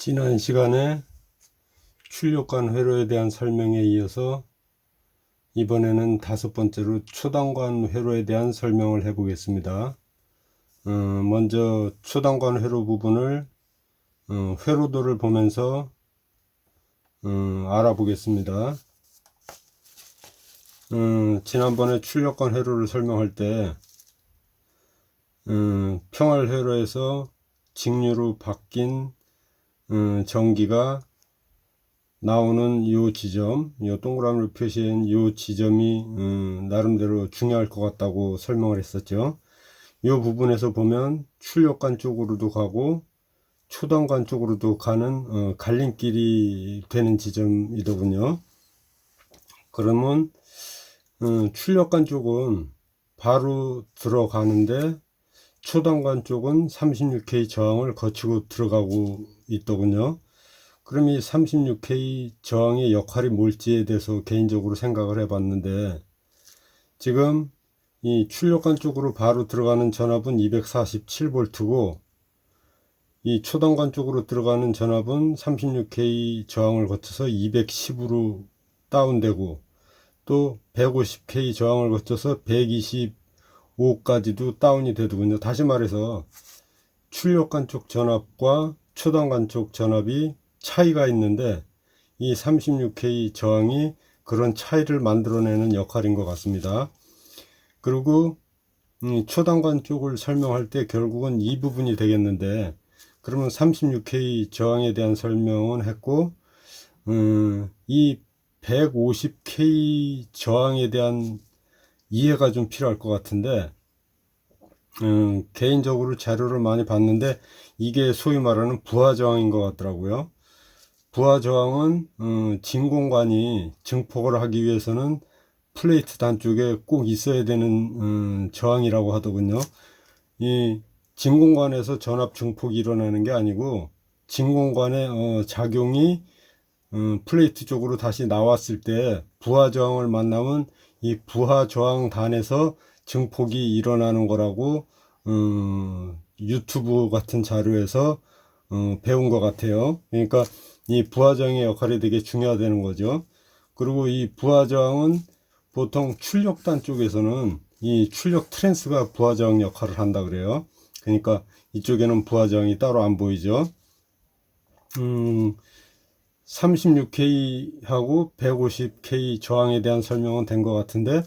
지난 시간에 출력관 회로에 대한 설명에 이어서 이번에는 다섯 번째로 초단관 회로에 대한 설명을 해 보겠습니다. 어, 먼저 초단관 회로 부분을 어, 회로도를 보면서 어, 알아보겠습니다. 어, 지난번에 출력관 회로를 설명할 때 어, 평활 회로에서 직류로 바뀐 어, 전기가 나오는 요 지점, 요 동그라미로 표시한 요 지점이 음, 나름대로 중요할 것 같다고 설명을 했었죠. 요 부분에서 보면 출력관 쪽으로도 가고 초단관 쪽으로도 가는 어, 갈림길이 되는 지점이더군요. 그러면 어, 출력관 쪽은 바로 들어가는데 초단관 쪽은 36K 저항을 거치고 들어가고 있더군요. 그럼 이 36K 저항의 역할이 뭘지에 대해서 개인적으로 생각을 해봤는데 지금 이 출력관 쪽으로 바로 들어가는 전압은 247V고 이 초단관 쪽으로 들어가는 전압은 36K 저항을 거쳐서 210으로 다운되고 또 150K 저항을 거쳐서 125까지도 다운이 되더군요. 다시 말해서 출력관 쪽 전압과 초단관 쪽 전압이 차이가 있는데 이 36K 저항이 그런 차이를 만들어내는 역할인 것 같습니다. 그리고 음, 초단관 쪽을 설명할 때 결국은 이 부분이 되겠는데 그러면 36K 저항에 대한 설명은 했고 음, 이 150K 저항에 대한 이해가 좀 필요할 것 같은데 음, 개인적으로 자료를 많이 봤는데 이게 소위 말하는 부하 저항인 것 같더라고요. 부하 저항은 음, 진공관이 증폭을 하기 위해서는 플레이트 단쪽에 꼭 있어야 되는 음, 저항이라고 하더군요. 이 진공관에서 전압 증폭이 일어나는 게 아니고 진공관의 어, 작용이 음, 플레이트 쪽으로 다시 나왔을 때 부하 저항을 만나면 이 부하 저항단에서 증폭이 일어나는 거라고 음, 유튜브 같은 자료에서 어, 배운 것 같아요. 그러니까 이 부하 저항의 역할이 되게 중요하다는 거죠. 그리고 이 부하 저항은 보통 출력단 쪽에서는 이 출력 트랜스가 부하 저항 역할을 한다 그래요. 그러니까 이쪽에는 부하 저항이 따로 안 보이죠. 음, 36K하고 150K 저항에 대한 설명은 된 것 같은데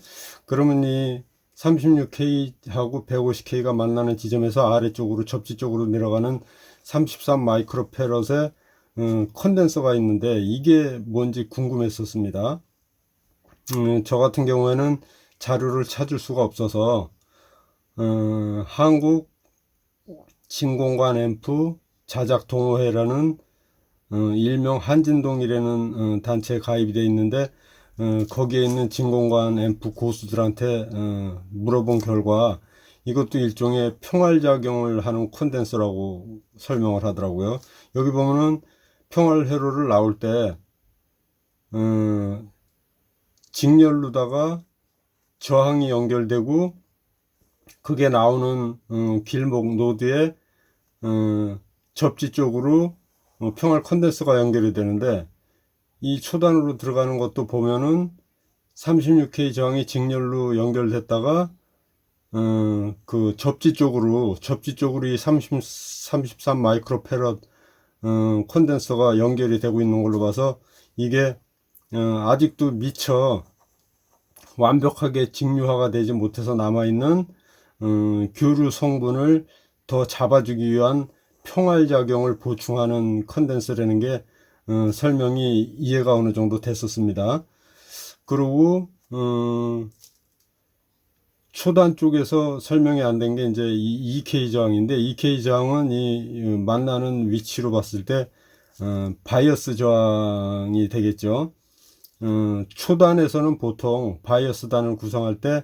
그러면 이 36K하고 150K가 만나는 지점에서 아래쪽으로 접지 쪽으로 내려가는 33 마이크로페럿의 음, 컨덴서가 있는데 이게 뭔지 궁금했었습니다. 음, 저 같은 경우에는 자료를 찾을 수가 없어서 음, 한국 진공관 앰프 자작 동호회라는 어, 일명 한진동이라는 어, 단체에 가입이 되어 있는데 어, 거기에 있는 진공관 앰프 고수들한테 어, 물어본 결과 이것도 일종의 평활작용을 하는 콘덴서라고 설명을 하더라고요. 여기 보면은 평활 회로를 나올 때 어, 직렬로다가 저항이 연결되고 그게 나오는 어, 길목 노드에 어, 접지 쪽으로 어, 평활 컨덴서가 연결이 되는데 이 초단으로 들어가는 것도 보면은 36K 저항이 직렬로 연결됐다가 어, 그 접지 쪽으로 접지 쪽으로 이 30, 33 마이크로 페럿 어, 콘덴서가 연결이 되고 있는 걸로 봐서 이게 어, 아직도 미처 완벽하게 직류화가 되지 못해서 남아있는 어, 교류 성분을 더 잡아주기 위한 평활작용을 보충하는 컨덴서라는 게 어, 설명이 이해가 어느 정도 됐었습니다. 그리고 어, 초단 쪽에서 설명이 안 된 게 이제 이 EK 저항인데 EK 저항은 이 만나는 위치로 봤을 때 어, 바이어스 저항이 되겠죠. 어, 초단에서는 보통 바이어스 단을 구성할 때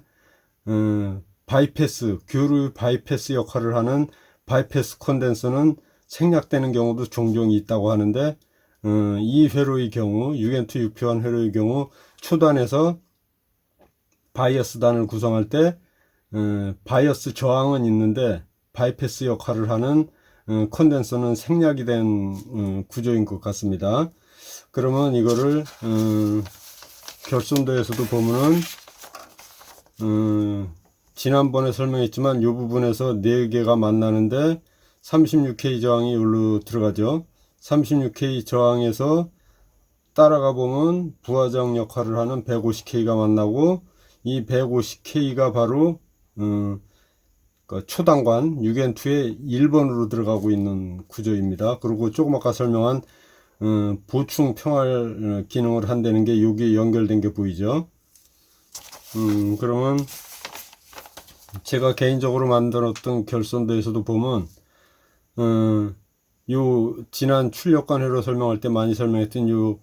어, 바이패스 교류 바이패스 역할을 하는 바이패스 컨덴서는 생략되는 경우도 종종 있다고 하는데 어, 이 회로의 경우 6N2 6표한 회로의 경우 초단에서 바이어스 단을 구성할 때 어, 바이어스 저항은 있는데 바이패스 역할을 하는 어, 컨덴서는 생략이 된 어, 구조인 것 같습니다. 그러면 이거를 어, 결손도에서도 보면은 어, 지난번에 설명했지만 이 부분에서 4개가 만나는데 36K 저항이 여기로 들어가죠. 36K 저항에서 따라가 보면 부하장 역할을 하는 150K가 만나고 이 150K가 바로 음, 그 초당관 6N2의 1번으로 들어가고 있는 구조입니다. 그리고 조금 아까 설명한 음, 보충 평활 어, 기능을 한다는 게 여기 연결된 게 보이죠. 음, 그러면 제가 개인적으로 만들었던 결선도에서도 보면 음, 요 지난 출력관 회로 설명할 때 많이 설명했던 요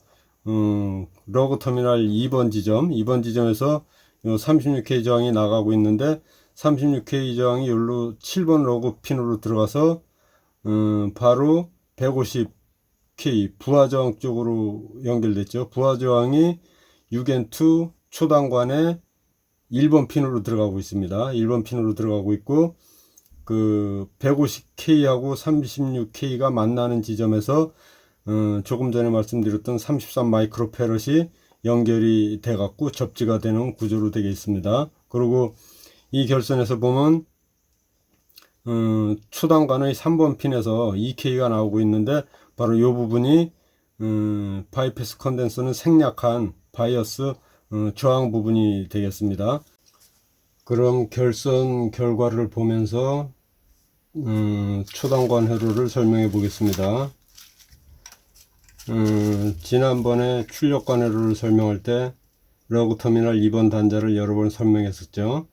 음, 러그 터미널 2번 지점 2번 지점에서 요 36K 저항이 나가고 있는데 36K 저항이 여기로 7번 러그 핀으로 들어가서 음, 바로 150K 부하 저항 쪽으로 연결됐죠. 부하 저항이 6N2 초단관에 1번 핀으로 들어가고 있습니다. 1번 핀으로 들어가고 있고 그 150K하고 36K가 만나는 지점에서 어, 조금 전에 말씀드렸던 33 마이크로 페럿이 연결이 돼 갖고 접지가 되는 구조로 되어 있습니다. 그리고 이 결선에서 보면 어, 초단관의 3번 핀에서 2K가 나오고 있는데 바로 이 부분이 음, 바이패스 컨덴서는 생략한 바이어스 어, 저항 부분이 되겠습니다. 그럼 결선 결과를 보면서 음, 초단관 회로를 설명해 보겠습니다. 음, 지난번에 출력관 회로를 설명할 때 러그 터미널 2번 단자를 여러 번 설명했었죠.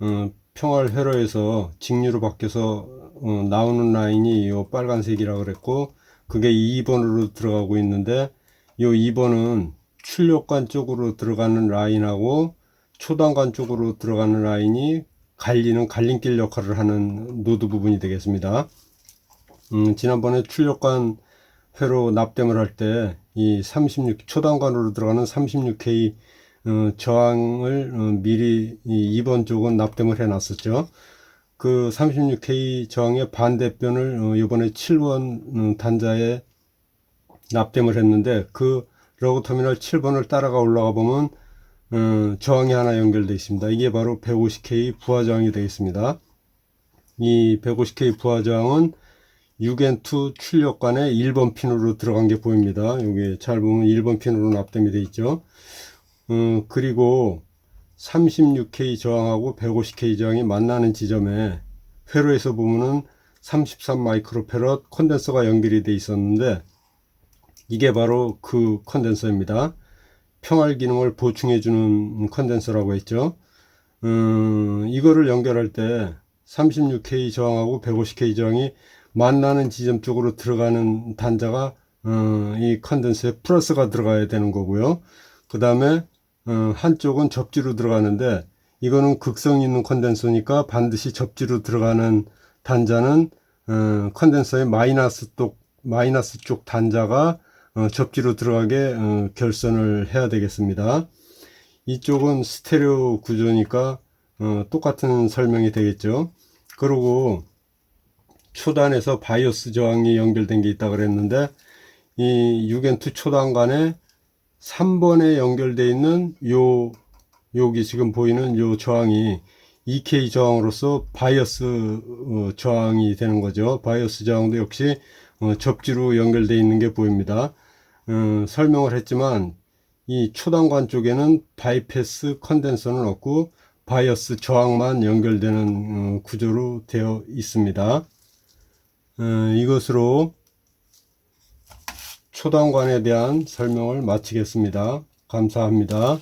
어, 평활 회로에서 직류로 바뀌어서 어, 나오는 라인이 이 빨간색이라 그랬고 그게 2번으로 들어가고 있는데 이 2번은 출력관 쪽으로 들어가는 라인하고 초단관 쪽으로 들어가는 라인이 갈리는 갈림길 역할을 하는 노드 부분이 되겠습니다. 음, 지난번에 출력관 회로 납땜을 할 때 이 36 초단관으로 들어가는 36K 어, 저항을 어, 미리 이 2번 쪽은 납땜을 해 놨었죠. 그 36K 저항의 반대편을 어, 이번에 7번 음, 단자에 납땜을 했는데 그 러그 터미널 7번을 따라가 올라가 보면 어, 저항이 하나 연결되어 있습니다. 이게 바로 150K 부하 저항이 되겠습니다. 이 150K 부하 저항은 6N2 출력관에 1번 핀으로 들어간 게 보입니다. 여기 잘 보면 1번 핀으로 납땜이 되어 있죠. 어, 그리고 36K 저항하고 150K 저항이 만나는 지점에 회로에서 보면은 33 마이크로페럿 컨덴서가 연결이 돼 있었는데 이게 바로 그 컨덴서입니다. 평활 기능을 보충해 주는 컨덴서라고 했죠. 음, 이거를 연결할 때 36K 저항하고 150K 저항이 만나는 지점 쪽으로 들어가는 단자가 어, 이 컨덴서에 플러스가 들어가야 되는 거고요. 그 다음에 어, 한쪽은 접지로 들어가는데 이거는 극성 있는 컨덴서니까 반드시 접지로 들어가는 단자는 어, 컨덴서의 마이너스 쪽 마이너스 쪽 단자가 어, 접지로 들어가게 어, 결선을 해야 되겠습니다. 이쪽은 스테레오 구조니까 어, 똑같은 설명이 되겠죠. 그리고 초단에서 바이오스 저항이 연결된 게 있다 그랬는데 이 6N2 초단 간에 3번에 연결되어 있는 요 여기 지금 보이는 요 저항이 EK 저항으로서 바이오스 어, 저항이 되는 거죠. 바이오스 저항도 역시 어, 접지로 연결되어 있는 게 보입니다. 어, 설명을 했지만 이 초단관 쪽에는 바이패스 컨덴서는 없고 바이오스 저항만 연결되는 어, 구조로 되어 있습니다. 어, 이것으로 초단관에 대한 설명을 마치겠습니다. 감사합니다.